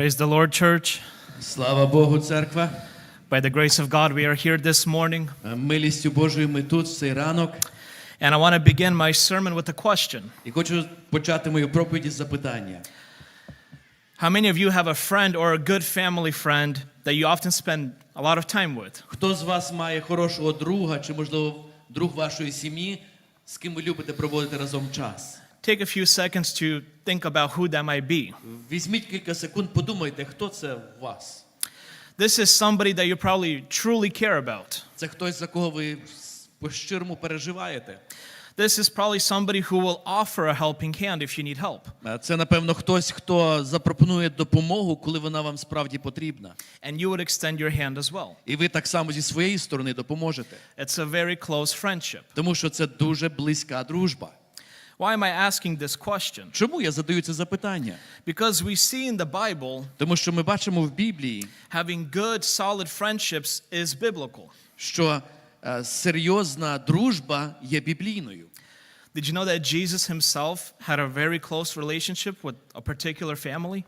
Praise the Lord, church. Слава Богу, церква. By the grace of God, we are here this morning. Е, Милістю Божою ми тут в цей ранок. And I want to begin my sermon with a question І хочу почати мою проповідь із запитання. How many of you have a friend or a good family friend that you often spend a lot of time with? Хто з вас має хорошого друга, чи, можливо, друг вашої сім'ї, з ким ви любите проводити разом час? Take a few seconds to think about who that might be. Візьміть кілька секунд, подумайте, хто це у вас. This is somebody that you probably truly care about. Це хтось, за кого ви по-щирому переживаєте. This is probably somebody who will offer a helping hand if you need help. Е, Це, напевно, хтось, хто запропонує допомогу, коли вона вам справді потрібна. And you would extend your hand as well. І ви так само зі своєї сторони допоможете. It's a very close friendship. Тому що це дуже близька дружба. Why am I asking this question? Чому я задаю це запитання? Because we see in the Bible Тому що ми бачимо в Біблії, having good, solid friendships is biblical. що е, серйозна дружба є біблійною. Did you know that Jesus himself had a very close relationship with a particular family?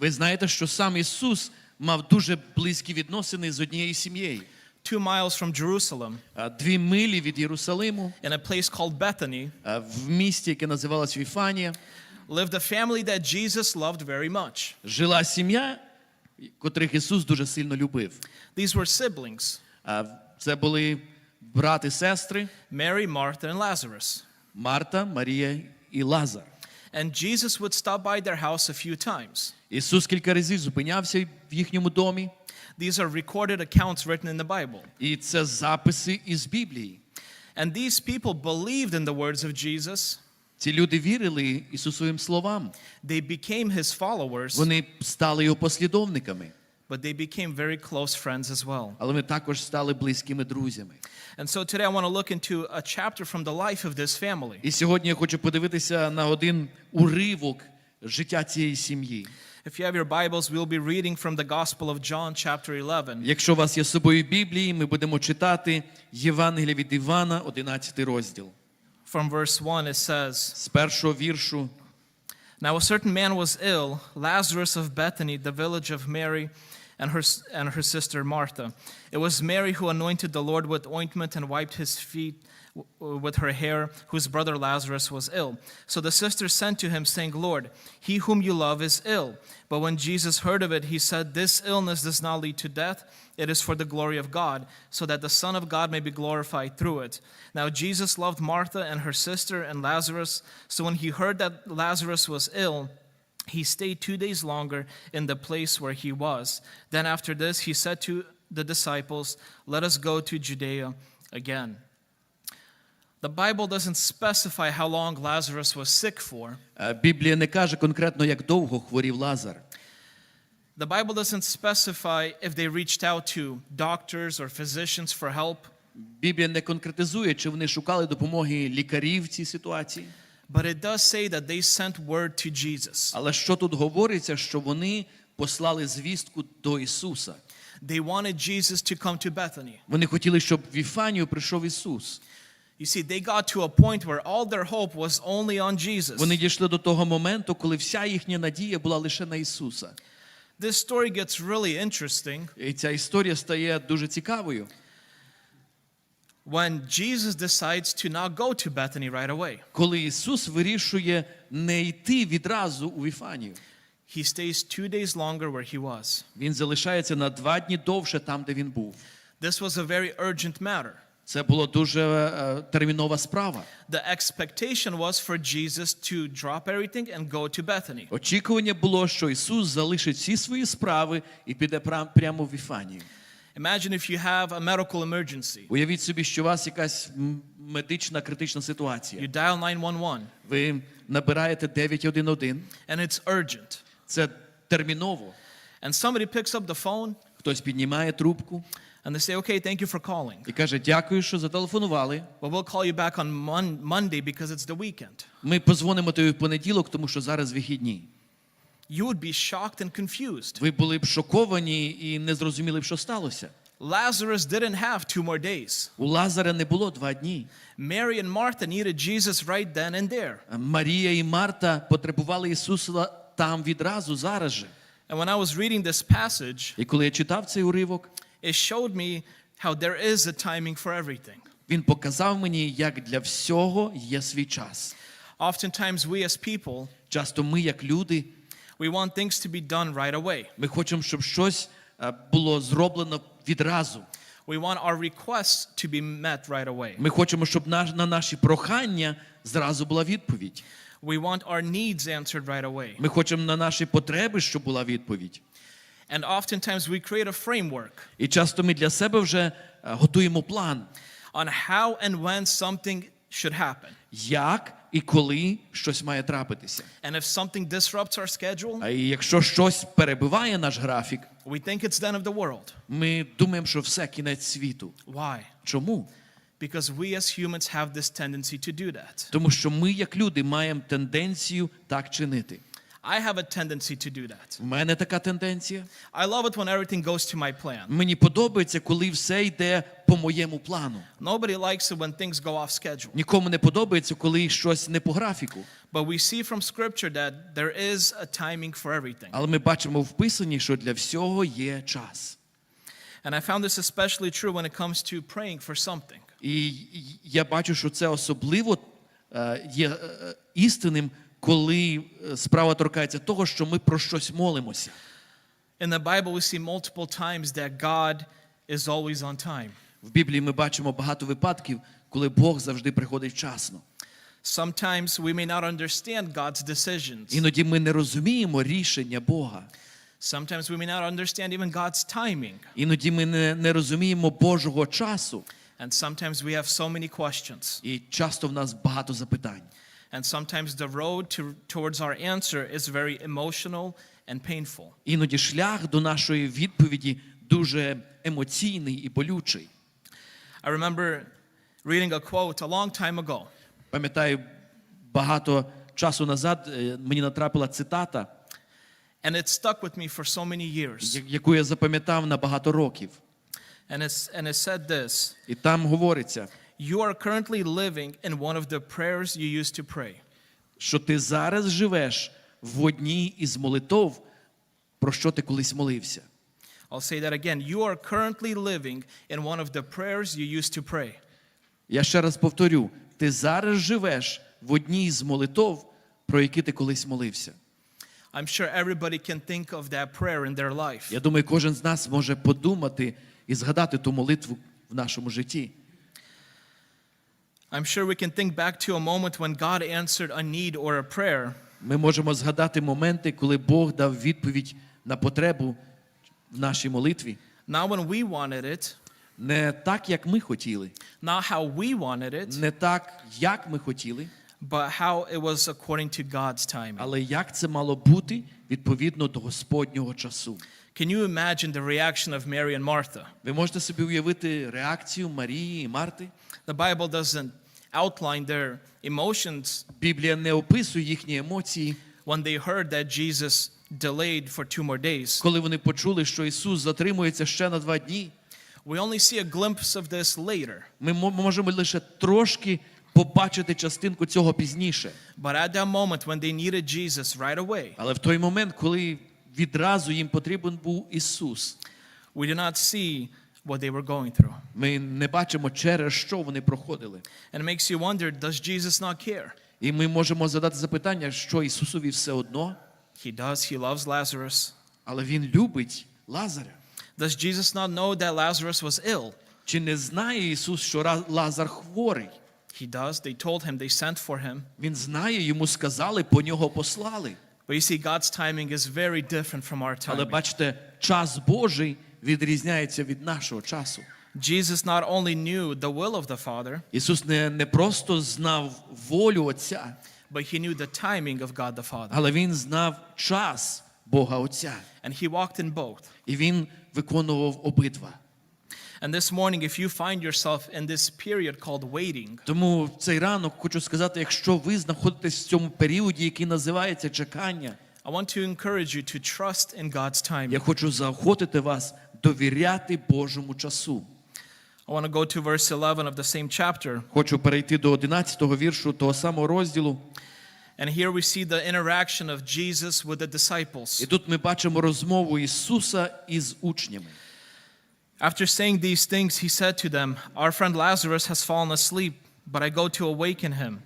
Ви знаєте, що сам Ісус мав дуже близькі відносини з однією сім'єю. Two miles from Jerusalem, Е, Дві милі від Єрусалиму, in a place called Bethany, е, в місті, яке називалось Віфанія, lived a family that Jesus loved very much. жила сім'я, котрих Ісус дуже сильно любив. These were siblings Е, Це були брат і сестри Mary, Martha, and Lazarus. Марта, Марія і Лазар. And Jesus would stop by their house a few times. Ісус кілька разів зупинявся в їхньому домі, These are recorded accounts written in the Bible. і це записи із Біблії. And these people believed in the words of Jesus. Ці люди вірили Ісусовим словам. They became his followers, Вони стали його послідовниками, but they became very close friends as well. але вони також стали близькими друзями. And so today I want to look into a chapter from the life of this family. І сьогодні я хочу подивитися на один уривок життя цієї сім'ї. If you have your Bibles, we'll be reading from the Gospel of John, chapter 11. Якщо у вас є з собою Біблії, ми будемо читати Євангелія від Івана, 11 розділ. From verse 1, it says З першого віршу Now a certain man was ill, Lazarus of Bethany, the village of Mary and her, and her sister Martha. It was Mary who anointed the Lord with ointment and wiped his feet with her hair, whose brother Lazarus was ill. So the sisters sent to him, saying, Lord, he whom you love is ill. But when Jesus heard of it, he said, This illness does not lead to death. It is for the glory of God, so that the Son of God may be glorified through it. Now Jesus loved Martha and her sister and Lazarus. So when he heard that Lazarus was ill, he stayed two days longer in the place where he was. Then after this, he said to the disciples, Let us go to Judea again. The Bible doesn't specify how long Lazarus was sick for. Е, Біблія не каже конкретно, як довго хворів Лазар. The Bible doesn't specify if they reached out to doctors or physicians for help. Біблія не конкретизує, чи вони шукали допомоги лікарів в цій ситуації. But it does say that they sent word to Jesus. Але що тут говориться, що вони послали звістку до Ісуса. They wanted Jesus to come to Bethany. Вони хотіли, щоб в Іфанію прийшов Ісус. You see, they got to a point where all their hope was only on Jesus. Вони дійшли до того моменту, коли вся їхня надія була лише на Ісуса. This story gets really interesting І ця історія стає дуже цікавою, when Jesus decides to not go to Bethany right away. коли Ісус вирішує не йти відразу у Іфанію. He stays two days longer where he was. Він залишається на два дні довше там, де він був. This was a very urgent matter. Це була дуже е, термінова справа. The expectation was for Jesus to drop everything and go to Bethany. Очікування було, що Ісус залишить всі свої справи і піде прямо в Іфанію. Imagine if you have a medical emergency. Уявіть собі, що у вас якась медична критична ситуація. You dial 911 Ви набираєте 911, and it's urgent. це терміново. And somebody picks up the phone Хтось піднімає трубку and they say, okay, thank you for calling. і каже: Дякую, що зателефонували. But we'll call you back on Monday because it's the weekend. Ми позвонимо тобі в понеділок, тому що зараз вихідні. You would be shocked and confused. Ви були б шоковані і не зрозуміли б, що сталося. Lazarus didn't have two more days. У Лазаря не було два дні. Mary and Martha needed Jesus right then and there. Марія і Марта потребували Ісуса там відразу, зараз же. And when I was reading this passage, І коли я читав цей уривок, it showed me how there is a timing for everything. він показав мені, як для всього є свій час. Oftentimes, we as people, Часто ми, як люди, we want things to be done right away. ми хочемо, щоб щось е, було зроблено відразу. We want our requests to be met right away. Ми хочемо, щоб на наші прохання зразу була відповідь. We want our needs answered right away. Ми хочемо на наші потреби, щоб була відповідь. And oftentimes, we create a framework І часто ми для себе вже е, готуємо план, on how and when something should happen. як і коли щось має трапитися. And if something disrupts our schedule, А якщо щось перебиває наш графік, we think it's the end of the world. ми думаємо, що все кінець світу. Why? Чому? Because we as humans have this tendency to do that. Тому що ми, як люди, маємо тенденцію так чинити. I have a tendency to do that. У мене така тенденція. I love it when everything goes to my plan. Мені подобається, коли все йде по моєму плану. Nobody likes it when things go off schedule. Нікому не подобається, коли щось не по графіку. But we see from scripture that there is a timing for everything. Але ми бачимо в писанні, що для всього є час. And I found this especially true when it comes to praying for something. І я бачу, що це особливо е, є е, істинним, коли е, справа торкається того, що ми про щось молимося. In the Bible, we see multiple times that God is always on time. В Біблії ми бачимо багато випадків, коли Бог завжди приходить вчасно. Sometimes we may not understand God's decisions. Іноді ми не розуміємо рішення Бога. Sometimes we may not understand even God's timing. Іноді ми не, не розуміємо Божого часу. And sometimes we have so many questions. І часто в нас багато запитань. And sometimes the road to, towards our answer is very emotional and painful. Іноді шлях до нашої відповіді дуже емоційний і болючий. I remember reading a quote a long time ago. Пам'ятаю, багато часу назад е, мені натрапила цитата, And it stuck with me for so many years. яку я запам'ятав на багато років. And, it's, and it said this І там говориться, You are currently living in one of the prayers you used to pray. що ти зараз живеш в одній із молитов, про що ти колись молився. I'll say that again. You are currently living in one of the prayers you used to pray. Я ще раз повторю: ти зараз живеш в одній з молитов, про які ти колись молився. I'm sure everybody can think of that prayer in their life. Я думаю, кожен з нас може подумати і згадати ту молитву в нашому житті. I'm sure we can think back to a moment when God answered a need or a prayer, Ми можемо згадати моменти, коли Бог дав відповідь на потребу в нашій молитві. not when we wanted it, Не так, як ми хотіли, not how we wanted it, не так, як ми хотіли, but how it was according to God's timing. але як це мало бути відповідно до Господнього часу. Can you imagine the reaction of Mary and Martha? Ви можете собі уявити реакцію Марії і Марти? The Bible doesn't outline their emotions Біблія не описує їхні емоції, when they heard that Jesus delayed for two more days. коли вони почули, що Ісус затримується ще на два дні. We only see a glimpse of this later. Ми можемо лише трошки побачити частинку цього пізніше. But at that moment when they needed Jesus right away, Але в той момент, коли відразу їм потрібен був Ісус, we do not see what they were going through. ми не бачимо, через що вони проходили. And it makes you wonder does Jesus not care? І ми можемо задати запитання, що Ісусові все одно, He does. He loves Lazarus. але Він любить Лазаря. Does Jesus not know that Lazarus was ill? Чи не знає Ісус, що Лазар хворий? He does. They told him, they sent for him. Він знає, йому сказали, по нього послали. But you see, God's timing is very different from our Але бачите, час Божий відрізняється від нашого часу. Jesus not only knew the will of the Father, Ісус не, не просто знав волю Отця, but he knew the timing of God the Father. але Він знав час Бога Отця. And he walked in both. І Він виконував обидва. And this morning, if you find yourself in this period called waiting, Тому в цей ранок хочу сказати, якщо ви знаходитесь в цьому періоді, який називається чекання, I want to encourage you to trust in God's я timing. хочу заохотити вас довіряти Божому часу. I want to go to verse 11 of the same chapter. Хочу перейти до 11-го віршу того самого розділу. And here we see the interaction of Jesus with the І disciples. тут ми бачимо розмову Ісуса із учнями. After saying these things, he said to them, Our friend Lazarus has fallen asleep, but I go to awaken him.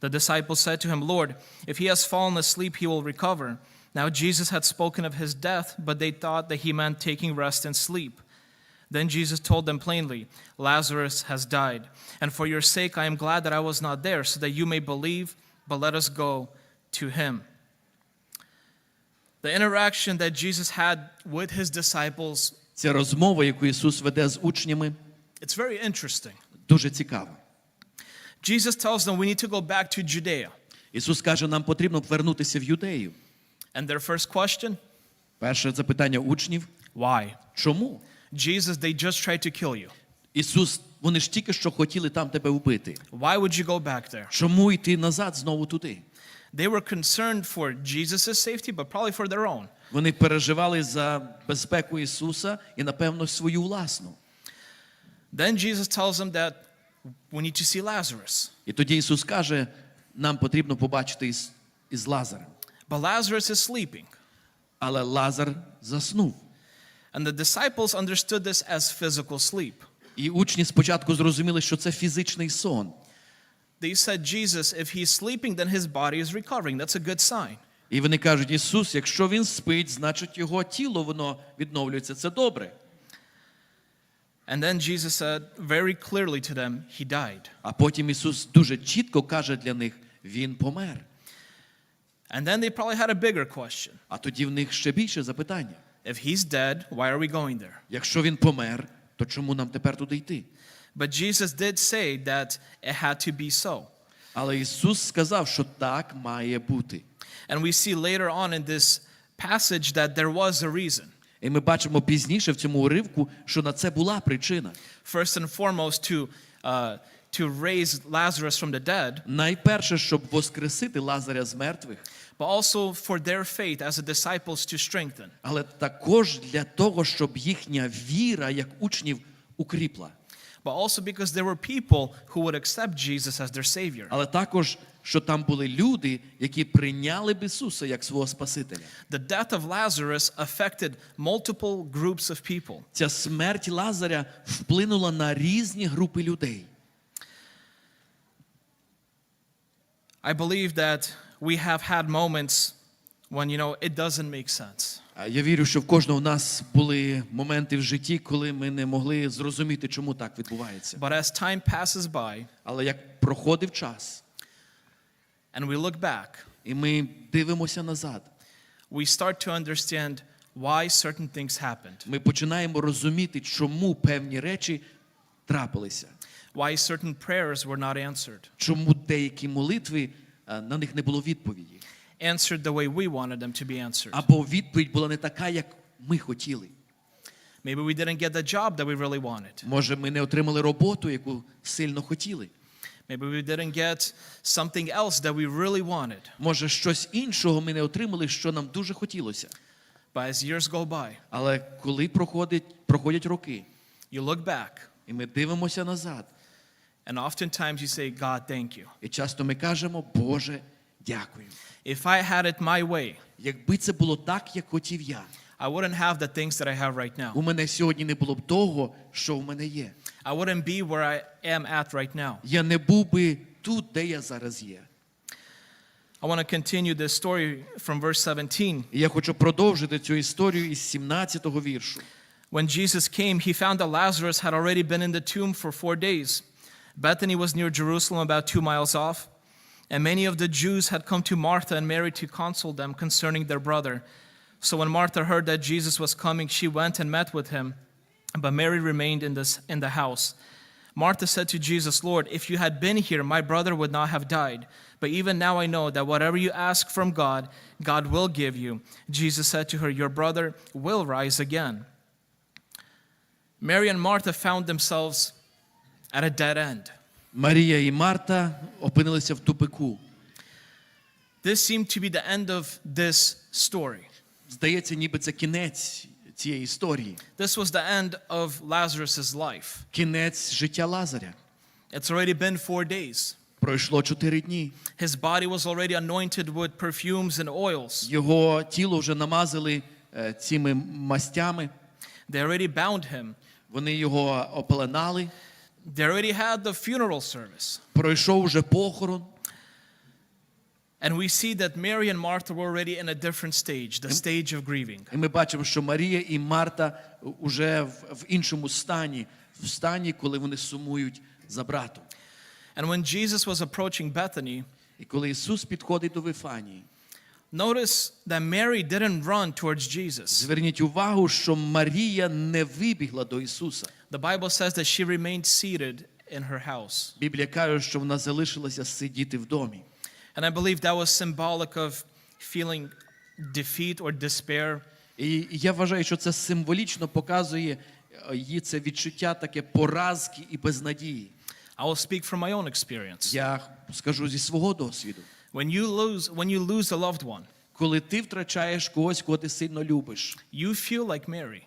The disciples said to him, Lord, if he has fallen asleep, he will recover. Now Jesus had spoken of his death, but they thought that he meant taking rest and sleep. Then Jesus told them plainly, Lazarus has died. And for your sake, I am glad that I was not there, so that you may believe, but let us go to him. The interaction that Jesus had with his disciples, Ця розмова, яку Ісус веде з учнями, it's very interesting. дуже цікава. Jesus tells them we need to go back to Judea. Ісус каже, нам потрібно повернутися в Юдею. And their first question, Перше запитання учнів: why? чому? Jesus, they just tried to kill you. Ісус, вони ж тільки що хотіли там тебе вбити. Why would you go back there? Чому йти назад знову туди? They were concerned for Jesus' safety, but probably for their own. Вони переживали за безпеку Ісуса і, напевно, свою власну. Then Jesus tells them that we need to see Lazarus. І тоді Ісус каже, нам потрібно побачити із, із Лазарем. But Lazarus is sleeping. Але Лазар заснув. And the disciples understood this as physical sleep. І учні спочатку зрозуміли, що це фізичний сон. They said, Jesus, if he's sleeping, then his body is recovering. That's a good sign. І вони кажуть, Ісус, якщо він спить, значить його тіло воно відновлюється. Це добре. And then Jesus said very clearly to them, He died. А потім Ісус дуже чітко каже для них: Він помер. And then they probably had a bigger question. А тоді в них ще більше запитання. If he's dead, why are we going there? Якщо він помер, то чому нам тепер туди йти? But Jesus did say that it had to be so. Але Ісус сказав, що так має бути. And we see later on in this passage that there was a reason. І ми бачимо пізніше в цьому уривку, що на це була причина. First and foremost, to, uh, to raise Lazarus from the dead, Найперше, щоб воскресити Лазаря з мертвих, but also for their faith as the disciples to strengthen. але також для того, щоб їхня віра як учнів укріпла. But also because there were people who would accept Jesus as their Savior. Але також, що там були люди, які прийняли б Ісуса як свого Спасителя. The death of Lazarus affected multiple groups of people. Ця смерть Лазаря вплинула на різні групи людей. I believe that we have had moments when, you know, it doesn't make sense. А Я вірю, що в кожного в нас були моменти в житті, коли ми не могли зрозуміти, чому так відбувається. But as time passes by Але як проходив час, and we look back, і ми дивимося назад, we start to understand why certain things happened, ми починаємо розуміти, чому певні речі трапилися, why certain prayers were not answered, чому деякі молитви е, на них не було відповіді, answered the way we wanted them to be answered. або відповідь була не така, як ми хотіли. Maybe we didn't get the job that we really wanted. Може, ми не отримали роботу, яку сильно хотіли. Maybe we didn't get something else that we really wanted. Може, щось іншого ми не отримали, що нам дуже хотілося. But as years go by, Але коли проходять, проходять роки, you look back, і ми дивимося назад, and oftentimes you say, God, thank you. і часто ми кажемо, Боже, дякую. If I had it my way, Якби це було так, як хотів я, I wouldn't have the things that I have right now. у мене сьогодні не було б того, що в мене є. I wouldn't be where I am at right now. Я не був би тут, де я зараз є. I want to continue this story from verse 17. І я хочу продовжити цю історію із 17-го віршу. When Jesus came, he found that Lazarus had already been in the tomb for four days. Bethany was near Jerusalem, about two miles off. And many of the Jews had come to Martha and Mary to console them concerning their brother. So when Martha heard that Jesus was coming, she went and met with him. But Mary remained in, this, in the house. Martha said to Jesus, Lord, if you had been here, my brother would not have died. But even now I know that whatever you ask from God, God will give you. Jesus said to her, Your brother will rise again. Mary and Martha found themselves at a dead end. Марія і Марта опинилися в тупику. This seemed to be the end of this story. Здається, ніби це кінець цієї історії, This was the end of Lazarus' life. кінець життя Лазаря. It's already been four days. Пройшло чотири дні. His body was already anointed with perfumes and oils. Його тіло вже намазали е, цими мастями. They already bound him. Вони його опеленали. They already had the funeral service. Пройшов вже похорон. And we see that Mary and Martha were already in a different stage, the stage of grieving. І ми бачимо, що Марія і Марта вже в, в іншому стані, в стані, коли вони сумують за братом. And when Jesus was approaching Bethany, І коли Ісус підходить до Вифанії, notice that Mary didn't run towards Jesus. зверніть увагу, що Марія не вибігла до Ісуса. The Bible says that she remained seated in her house. Біблія каже, що вона залишилася сидіти в домі. And I believe that was symbolic of feeling defeat or despair. І я вважаю, що це символічно показує е, її це відчуття таке поразки і безнадії. I will speak from my own experience. Я скажу зі свого досвіду. When you lose when you lose a loved one, Коли ти втрачаєш когось, кого ти сильно любиш, you feel like Mary.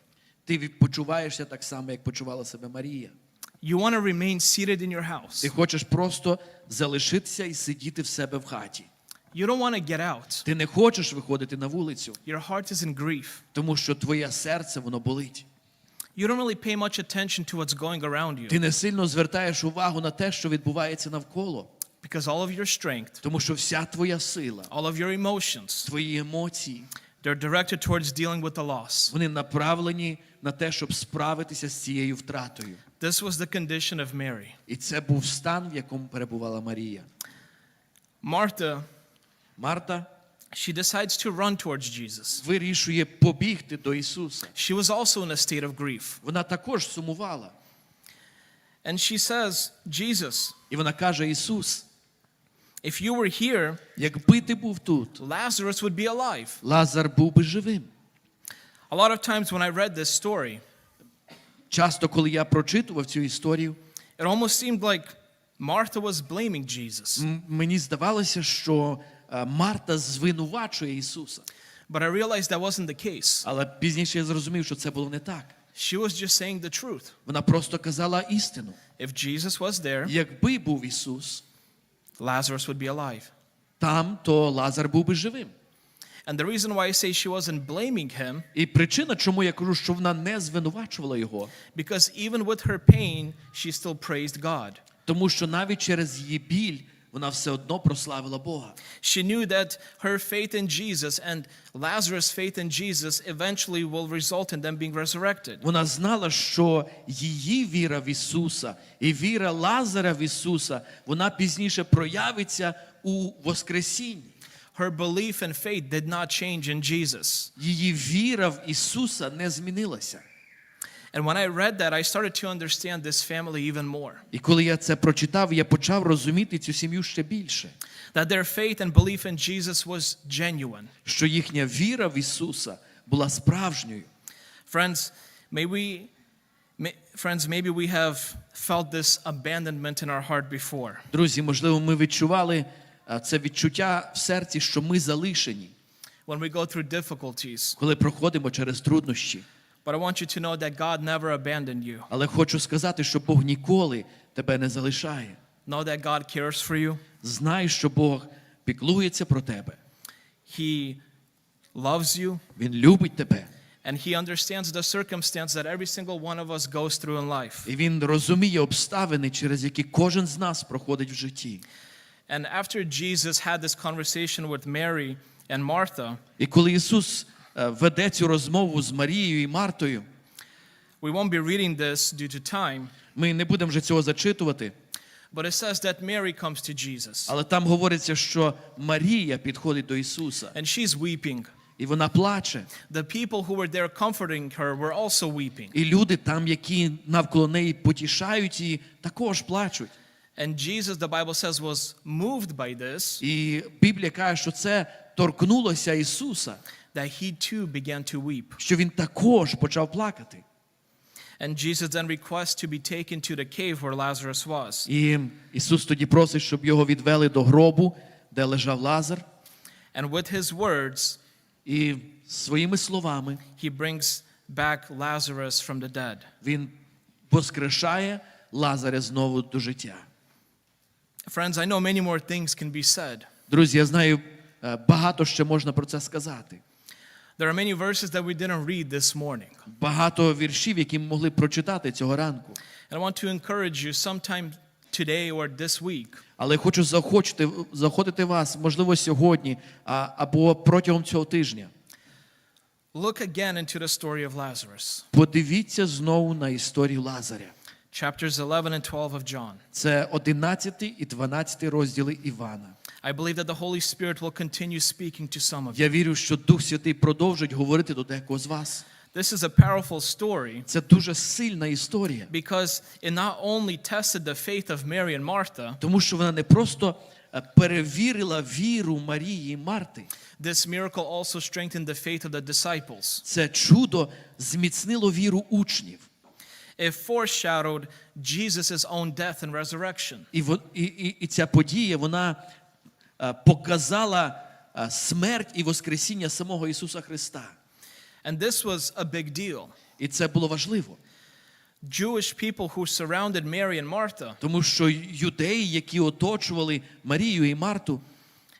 ти почуваєшся так само, як почувала себе Марія. You want to remain seated in your house. Ти хочеш просто залишитися і сидіти в себе в хаті. You don't want to get out. Ти не хочеш виходити на вулицю, Your heart is in grief. тому що твоє серце воно болить. You don't really pay much attention to what's going around you Ти не сильно звертаєш увагу на те, що відбувається навколо, because all of your strength, тому що вся твоя сила, all of your emotions, твої емоції, they're directed towards dealing with the loss. вони направлені на те, щоб справитися з цією втратою. This was the condition of Mary. І це був стан, в якому перебувала Марія. Martha, Марта she decides to run towards Jesus. вирішує побігти до Ісуса. She was also in a state of grief. Вона також сумувала. And she says, Jesus, І вона каже: Ісус, if you were here, якби ти був тут, Lazarus would be alive. Лазар був би живим. A lot of times when I read this story, Часто, коли я прочитував цю історію, it almost seemed like Martha was blaming Jesus. м- мені здавалося, що е, Марта звинувачує Ісуса. But I realized that wasn't the case. Але пізніше я зрозумів, що це було не так. She was just saying the truth. Вона просто казала істину. If Jesus was there, Якби був Ісус Lazarus would be alive. там, то Лазар був би живим. And the reason why I say she wasn't blaming him, І причина, чому я кажу, що вона не звинувачувала його, because even with her pain, she still praised God. тому що навіть через її біль вона все одно прославила Бога. She knew that her faith in Jesus and Lazarus' faith in Jesus eventually will result in them being resurrected. Вона знала, що її віра в Ісуса і віра Лазара в Ісуса, вона пізніше проявиться у Воскресінні. Her belief and faith did not change in Jesus. Її віра в Ісуса не змінилася. And when I read that, I started to understand this family even more. І коли я це прочитав, я почав розуміти цю сім'ю ще більше, That their faith and belief in Jesus was genuine. що їхня віра в Ісуса була справжньою. Friends, may we, may, friends, maybe we have felt this abandonment in our heart before. Друзі, можливо, ми відчували це відчуття в серці, що ми залишені, when we go through difficulties. коли проходимо через труднощі. But I want you to know that God never abandoned you. Але хочу сказати, що Бог ніколи тебе не залишає. Know that God cares for you. Знай, що Бог піклується про тебе. He loves you Він любить тебе. and he understands the circumstance that every single one of us goes through in life. І він розуміє обставини, через які кожен з нас проходить в житті. And after Jesus had this conversation with Mary and Martha, І коли Ісус е, веде цю розмову з Марією і Мартою, we won't be reading this due to time, ми не будемо вже цього зачитувати, but it says that Mary comes to Jesus але там говориться, що Марія підходить до Ісуса, and she's weeping. і вона плаче. The people who were there comforting her were also weeping. І люди там, які навколо неї потішають її, також плачуть. And Jesus, the Bible says, was moved by this, І Біблія каже, що це торкнулося Ісуса, that he too began to weep. що він також почав плакати. And Jesus then requests to be taken to the cave where Lazarus was. І Ісус тоді просить, щоб його відвели до гробу, де лежав Лазар, And with his words, і своїми словами he brings back Lazarus from the dead. він воскрешає Лазаря знову до життя. Friends, I know many more things can be said. Друзі, я знаю, е, багато ще можна про це сказати. There are many verses that we didn't read this morning. Багато віршів, які ми могли прочитати цього ранку. And I want to encourage you sometime today or this week Але хочу заохочити, заохотити вас, можливо, сьогодні а, або протягом цього тижня. look again into the story of Lazarus, Подивіться знову на історію Лазаря. chapters 11 and 12 of John. Це 11 і 12 розділи Івана. I believe that the Holy Spirit will continue speaking to some of you. Я вірю, що Дух Святий продовжить говорити до декого з вас. This is a powerful story Це дуже сильна історія, because it not only tested the faith of Mary and Martha, тому що вона не просто е, перевірила віру Марії і Марти. this miracle also strengthened the faith of the disciples. Це чудо зміцнило віру учнів. It foreshadowed Jesus' own death and resurrection. І, і, і, ця подія вона е, показала е, смерть і воскресіння самого Ісуса Христа. And this was a big deal. І це було важливо, Jewish people who surrounded Mary and Martha, тому що юдеї, які оточували Марію і Марту,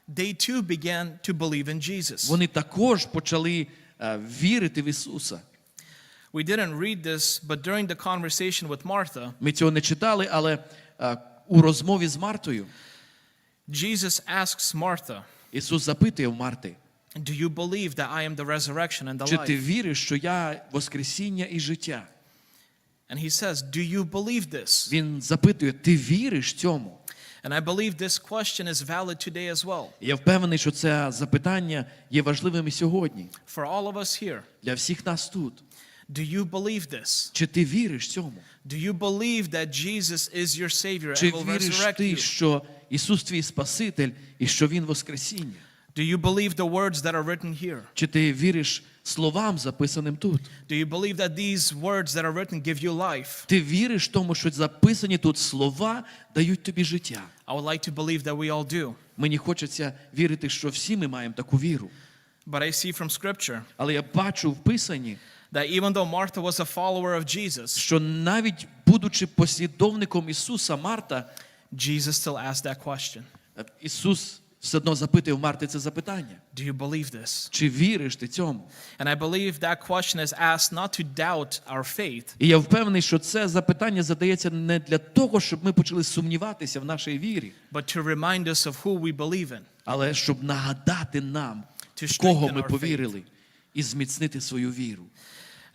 they too began to believe in Jesus. вони також почали е, вірити в Ісуса. We didn't read this, but during the conversation with Martha, Ми цього не читали, але е, у розмові з Мартою Jesus asks Martha, Ісус запитує в Марти, Do you believe that I am the resurrection and the чи ти life? віриш, що я Воскресіння і життя? And he says, Do you believe this? Він запитує, ти віриш цьому? And I believe this question is valid today as well І Я впевнений, що це запитання є важливим і сьогодні for all of us here. для всіх нас тут. Do you believe this? Чи ти віриш цьому? Do you believe that Jesus is your Savior Чи and will віриш resurrect ти, you? що Ісус твій Спаситель і що Він Воскресіння? Do you believe the words that are written here? Чи ти віриш словам, записаним тут? Do you believe that these words that are written give you life? Ти віриш тому, що записані тут слова дають тобі життя? I would like to believe that we all do. Мені хочеться вірити, що всі ми маємо таку віру. But I see from Scripture Але я бачу в Писанні, that even though Martha was a follower of Jesus, що навіть будучи послідовником Ісуса Марта, Jesus still asked that question Ісус все одно запитує в Марти це запитання. Do you believe this? Чи віриш ти цьому? And I believe that question is asked not to doubt our faith, І я впевнений, що це запитання задається не для того, щоб ми почали сумніватися в нашій вірі, but to remind us of who we believe in. але щоб нагадати нам, To в кого ми повірили, і зміцнити свою віру.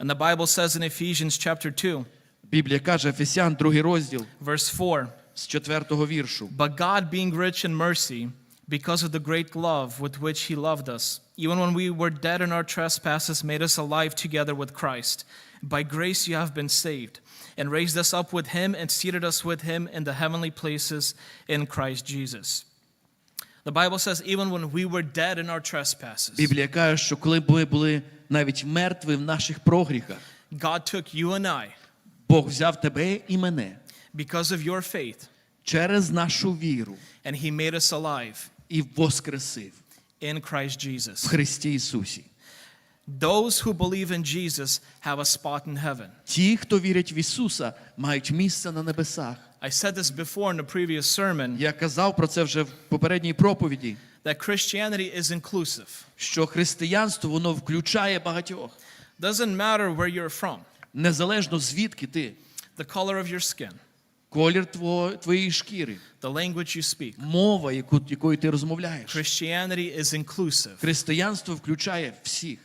And the Bible says in Ephesians chapter 2, Біблія каже, Ефесян, другий розділ, verse 4 з четвертого віршу. But God, being rich in mercy, because of the great love with which He loved us, even when we were dead in our trespasses, made us alive together with Christ. By grace you have been saved, and raised us up with Him and seated us with Him in the heavenly places in Christ Jesus. The Bible says, even when we were dead in our trespasses, Біблія каже, що коли ми були навіть мертві в наших прогріхах, God took you and I, Бог взяв тебе і мене because of your faith, через нашу віру and He made us alive і воскресив in Christ в Jesus. Христі Ісусі. Those who believe in Jesus have a spot in heaven. Ті, хто вірять в Ісуса, мають місце на небесах. I said this before in a previous sermon Я казав про це вже в попередній проповіді, that Christianity is inclusive. що християнство воно включає багатьох, Doesn't matter where you're from, незалежно звідки ти, the color of your skin, колір твоєї шкіри, the language you speak. мова, яку, якою ти розмовляєш. Christianity is inclusive, Християнство включає всіх,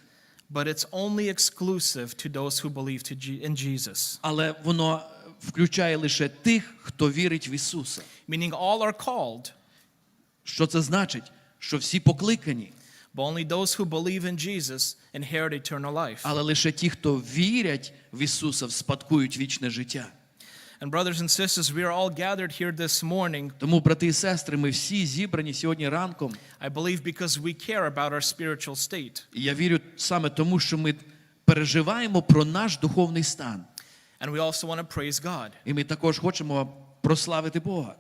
but it's only exclusive to those who believe to in Jesus. але воно включає лише тих, хто вірить в Ісуса. Meaning all are called, Що це значить? Що всі покликані, but only those who believe in Jesus inherit eternal life. але лише ті, хто вірять в Ісуса, спадкують вічне життя. And brothers and sisters, we are all gathered here this morning, Тому, брати і сестри, ми всі зібрані сьогодні ранком. I believe, because we care about our spiritual state. І я вірю саме тому, що ми переживаємо про наш духовний стан. And we also want to praise God. І ми також хочемо прославити Бога.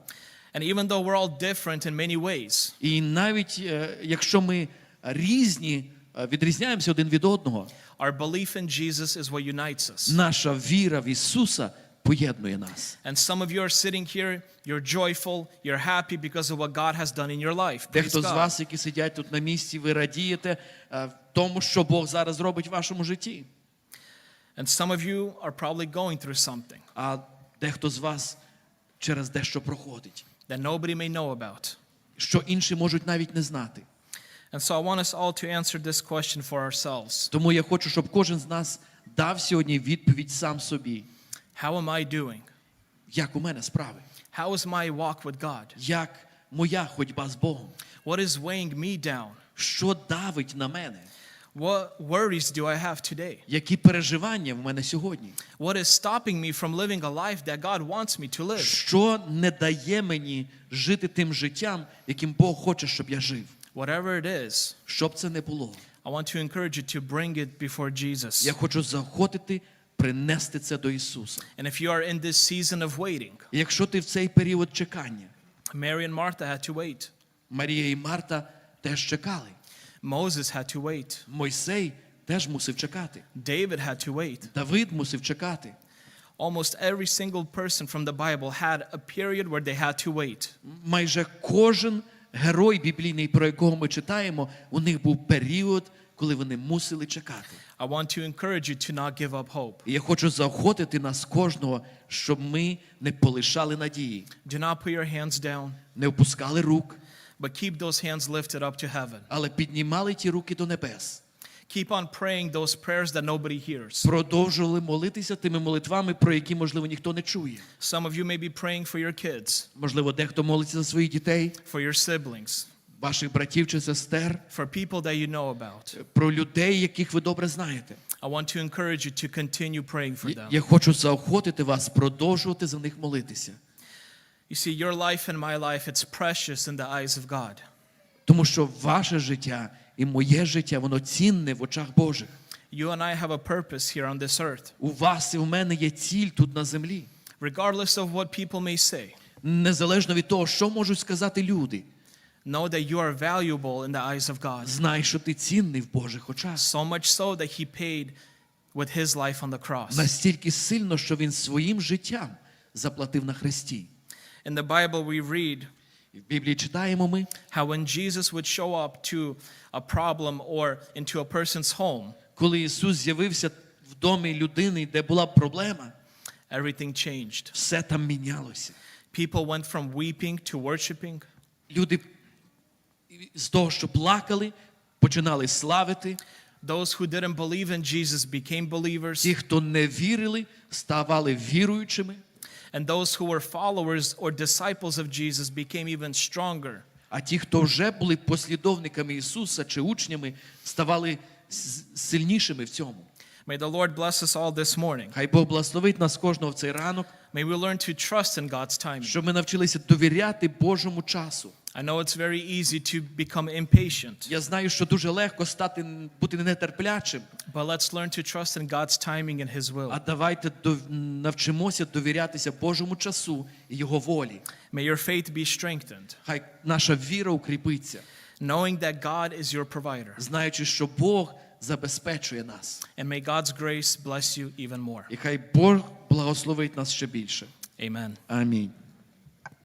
And even though we're all different in many ways, І навіть е, якщо ми різні, е, відрізняємося один від одного, our belief in Jesus is what unites us. наша віра в Ісуса поєднує нас. And some of you are sitting here, you're joyful, you're happy because of what God has done in your life. Дехто з вас, які сидять тут на місці, ви радієте е, тому, що Бог зараз робить в вашому житті. And some of you are probably going through something А дехто з вас через дещо проходить, that nobody may know about. що інші можуть навіть не знати. And so I want us all to answer this question for ourselves Тому я хочу, щоб кожен з нас дав сьогодні відповідь сам собі. How am I doing? Як у мене справи? How is my walk with God? Як моя ходьба з Богом? What is weighing me down? Що давить на мене? What worries do I have today? Які переживання в мене сьогодні? What is stopping me from living a life that God wants me to live? Що не дає мені жити тим життям, яким Бог хоче, щоб я жив? Whatever it is, Щоб це не було. I want to encourage you to bring it before Jesus. Я хочу заохотити, принести це до Ісуса. And if you are in this season of waiting, якщо ти в цей період чекання, Mary and Martha had to wait. Марія і Марта теж чекали. Moses had to wait. Мойсей теж мусив чекати. David had to wait. Давид мусив чекати. Almost every single person from the Bible had a period where they had to wait. Майже кожен герой біблійний, про якого ми читаємо, у них був період, коли вони мусили чекати. I want to encourage you to not give up hope. І я хочу заохотити нас кожного, щоб ми не полишали надії, Do not put your hands down, не опускали рук, but keep those hands lifted up to heaven. але піднімали ті руки до небес. Keep on praying those prayers that nobody hears. Продовжували молитися тими молитвами, про які, можливо, ніхто не чує. Some of you may be praying for your kids, Можливо, дехто молиться за своїх дітей, for your siblings, ваших братів чи сестер, for people that you know about. про людей, яких ви добре знаєте. I want to encourage you to continue praying for them. Я хочу заохотити вас продовжувати за них молитися. You see, your life and my life, it's precious in the eyes of God. Тому що ваше життя і моє життя, воно цінне в очах Божих. You and I have a purpose here on this earth, У вас і в мене є ціль тут на землі. regardless of what people may say. Незалежно від того, що можуть сказати люди. Know that you are valuable in the eyes of God. Знай, що ти цінний в Божих очах. So much so that He paid with His life on the cross. Настільки сильно, що він своїм життям заплатив на хресті. In the Bible, we read І в Біблії читаємо ми, how when Jesus would show up to a problem or into a person's home, коли Ісус з'явився в домі людини, де була проблема, everything changed. все там мінялося. People went from weeping to worshiping. Люди з того, що плакали, починали славити. Those who didn't believe in Jesus became believers. Ті, хто не вірили, ставали віруючими. And those who were followers or disciples of Jesus became even stronger. А ті, хто вже були послідовниками Ісуса чи учнями, ставали сильнішими в цьому. May the Lord bless us all this morning. Хай Бог благословить нас кожного в цей ранок, May we learn to trust in God's timing. щоб ми навчилися довіряти Божому часу. I know it's very easy to become impatient, Я знаю, що дуже легко стати бути нетерплячим, but let's learn to trust in God's timing and His will. а давайте навчимося довірятися Божому часу і Його волі. May your faith be strengthened, Хай наша віра укріпиться, knowing that God is your provider. знаючи, що Бог забезпечує нас. And may God's grace bless you even more. І хай Бог благословить нас ще більше. Amen. Амінь.